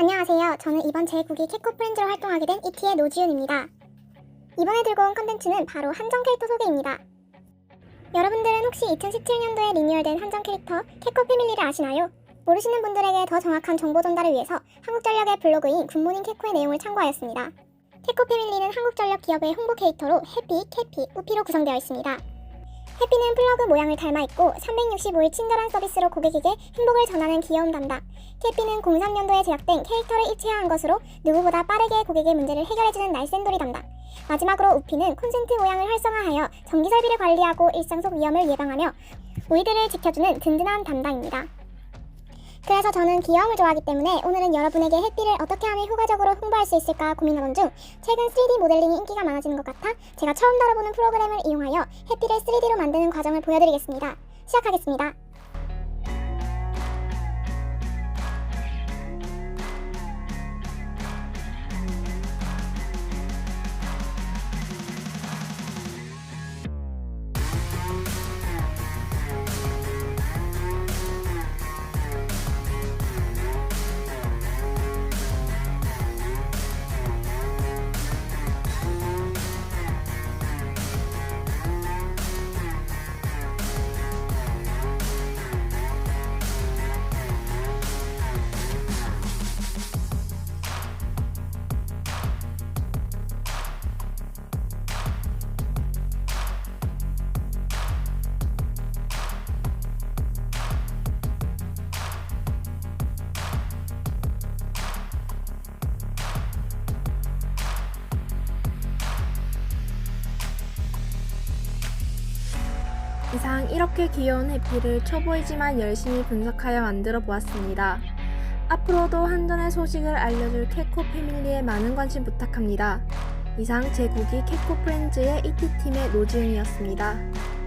안녕하세요. 저는 이번 제9기 캐코 프렌즈로 활동하게 된 이티의 노지윤입니다. 이번에 들고 온 컨텐츠는 바로 한정 캐릭터 소개입니다. 여러분들은 혹시 2017년도에 리뉴얼된 한정 캐릭터 캐코 패밀리를 아시나요? 모르시는 분들에게 더 정확한 정보 전달을 위해서 한국전력의 블로그인 굿모닝 캐코의 내용을 참고하였습니다. 캐코 패밀리는 한국전력 기업의 홍보 캐릭터로 해피, 캐피, 우피로 구성되어 있습니다. 해피는 플러그 모양을 닮아 있고 365일 친절한 서비스로 고객에게 행복을 전하는 귀여움 담당. 캐피는 03년도에 제작된 캐릭터를 입체화한 것으로 누구보다 빠르게 고객의 문제를 해결해주는 날쌘돌이 담당. 마지막으로 우피는 콘센트 모양을 활성화하여 전기 설비를 관리하고 일상 속 위험을 예방하며 우리들을 지켜주는 든든한 담당입니다. 그래서 저는 귀여움을 좋아하기 때문에 오늘은 여러분에게 해피를 어떻게 하면 효과적으로 홍보할 수 있을까 고민하던 중 최근 3D 모델링이 인기가 많아지는 것 같아 제가 처음 다뤄보는 프로그램을 이용하여 해피를 3D로 만드는 과정을 보여드리겠습니다. 시작하겠습니다. 이상 이렇게 귀여운 해피를 초보이지만 열심히 분석하여 만들어 보았습니다. 앞으로도 한전의 소식을 알려줄 캐코 패밀리에 많은 관심 부탁합니다. 이상 제9기 캐코 프렌즈의 ET팀의 노지은이었습니다.